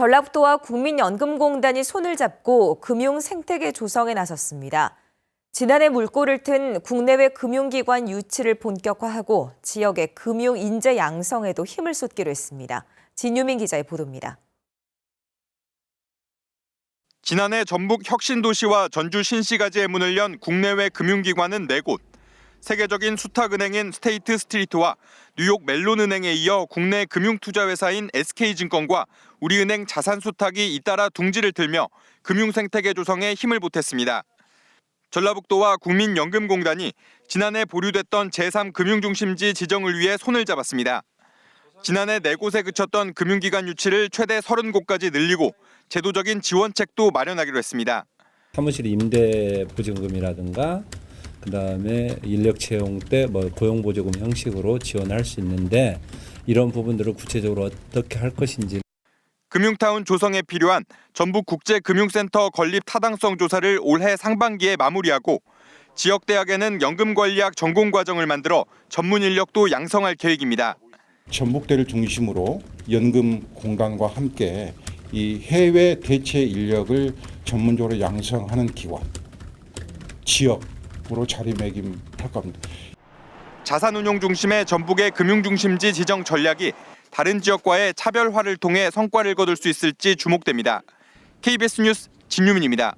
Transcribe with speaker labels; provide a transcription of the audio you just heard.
Speaker 1: 전라북도와 국민연금공단이 손을 잡고 금융 생태계 조성에 나섰습니다. 지난해 물꼬를 튼 국내외 금융기관 유치를 본격화하고 지역의 금융 인재 양성에도 힘을 쏟기로 했습니다. 진유민 기자의 보도입니다.
Speaker 2: 지난해 전북 혁신도시와 전주 신시가지에 문을 연 국내외 금융기관은 4곳. 세계적인 수탁은행인 스테이트 스트리트와 뉴욕 멜론은행에 이어 국내 금융투자회사인 SK증권과 우리은행 자산수탁이 잇따라 둥지를 틀며 금융생태계 조성에 힘을 보탰습니다. 전라북도와 국민연금공단이 지난해 보류됐던 제3금융중심지 지정을 위해 손을 잡았습니다. 지난해 4곳에 그쳤던 금융기관 유치를 최대 30곳까지 늘리고 제도적인 지원책도 마련하기로 했습니다.
Speaker 3: 사무실 임대 보증금이라든가 그 다음에 인력 채용 때 뭐 고용 보조금 형식으로 지원할 수 있는데 이런 부분들을 구체적으로 어떻게 할 것인지
Speaker 2: 금융타운 조성에 필요한 전북 국제금융센터 건립 타당성 조사를 올해 상반기에 마무리하고 지역 대학에는 연금 관리학 전공 과정을 만들어 전문 인력도 양성할 계획입니다.
Speaker 4: 전북대를 중심으로 연금 공단과 함께 이 해외 대체 인력을 전문적으로 양성하는 기관 지역 으로 자리매김할 겁니다.
Speaker 2: 자산운용 중심의 전북의 금융중심지 지정 전략이 다른 지역과의 차별화를 통해 성과를 거둘 수 있을지 주목됩니다. KBS 뉴스 진유민입니다.